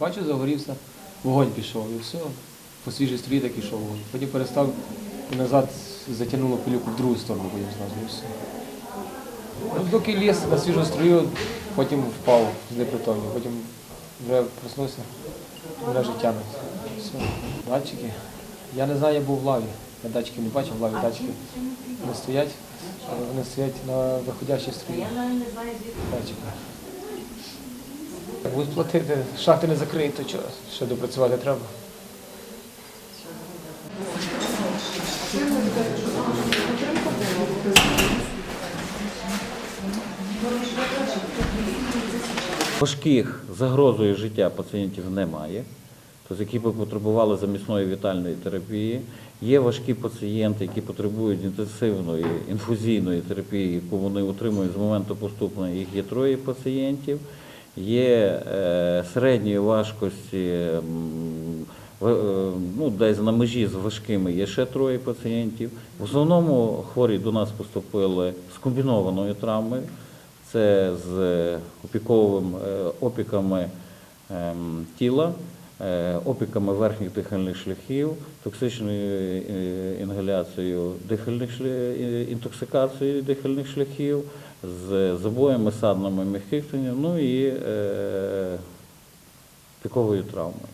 Бачу, загорівся, вогонь пішов і все. По свіжій стрії так ішов вогонь. Потім перестав і назад затягнуло пилюку в другу сторону, потім зразу і все. Ну, доки ліз на свіжу струю, потім впав з непритомні, потім вже проснувся, мене життя Все. Датчики. Я не знаю, я був в лаві. Я датчики не бачив, в лаві датчики не стоять, вони стоять на виходящій строї. Датчики. Будуть платити, шахти не закриють, то чого? Ще допрацювати треба. Важких загрозою життя пацієнтів немає, тобто які б потребували замісної вітальної терапії. Є важкі пацієнти, які потребують інтенсивної інфузійної терапії, яку вони отримують з моменту поступлення. Їх є троє пацієнтів. Є е, середньої важкості, е, ну, десь на межі з важкими є ще троє пацієнтів. В основному хворі до нас поступили з комбінованою травмою. Це з опіковим е, опіками ем, тіла, опіками верхніх дихальних шляхів, токсичною е, інгаляцією дихальних е, інтоксикацією дихальних шляхів, з забоями саднами м'яких ну і е, піковою травмою.